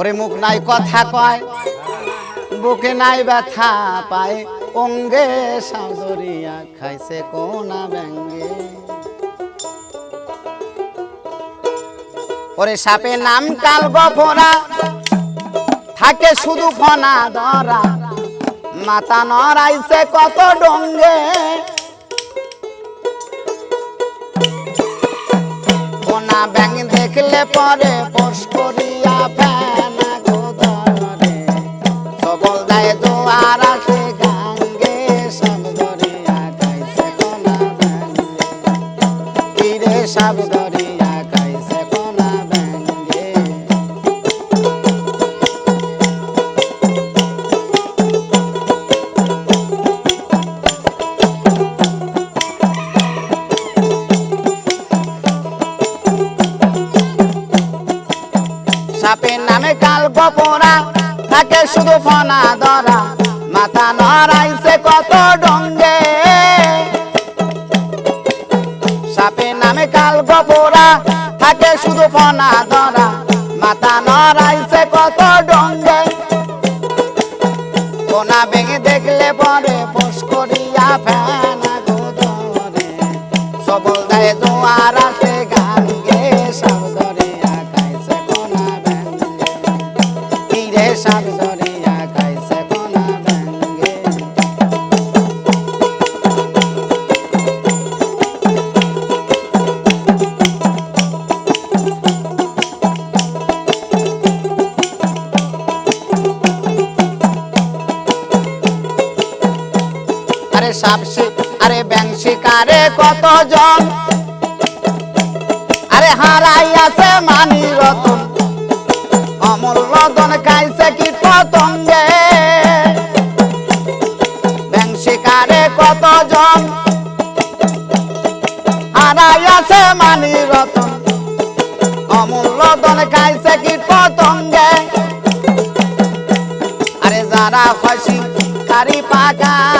ওরে মুখ নাই কথা কয়, বুকে নাই ব্যথা পায়, অঙ্গে সাদরিয়া খাইছে কোনা ব্যঙ্গে। ওরে সাপে নাম কাল গফরা থাকে শুধু ফনা ধরা, মাথা নড়াইছে কত ডঙ্গে। কোনা ব্যাং দেখলে পরে সব দরিয়া খাইছে কোনা ব্যাঙ্গে। সাপের নামে কাল গপরা থাকে শুধু ফনা ধরা। মাথা নড়াইছে কত ডঙ্গে সাপের নামে কাল গপরা থাকে শুধু ফনা ধরা। মাথা নড়াইছে কত ডঙ্গে। কোনা ভেঙে দেখলে পরে পোষ করিয়া ফেনা সবল দেয় জোয়ার আসে সাপ আরে ব্যাং শিকারে কতজন? আরে মানি রতন রতন খাইছে কি পতঙ্গে ব্যাং কতজন? মানি রতন খাইছে কি পতঙ্গে আরে যারা কারি পাকায়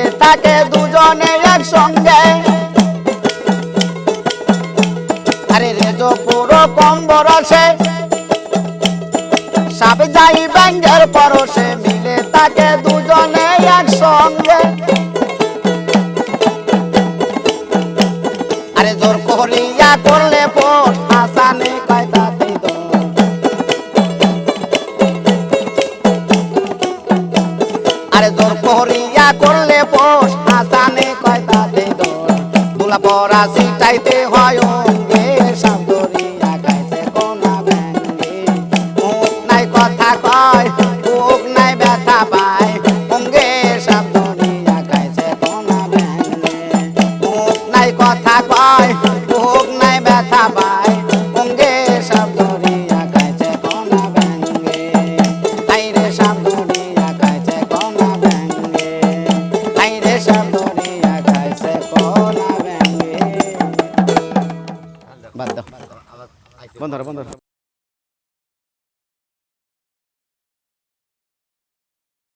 থাকে দুজনে একসঙ্গে। আরে রেজো পুরো কম্বরসে সব যাই ব্যাঙ্গের পরশে মিলে থাকে দুজনে একসঙ্গে। আরে জোর করিয়া করলে পর আসানে আরে জোর করিয়া করলে পোষ আসানে কয়টা দে দোলা পরা সিটাইতে হয় অঙ্গে সাবদরিয়া বাদ দাও বন্ধ বন্ধ।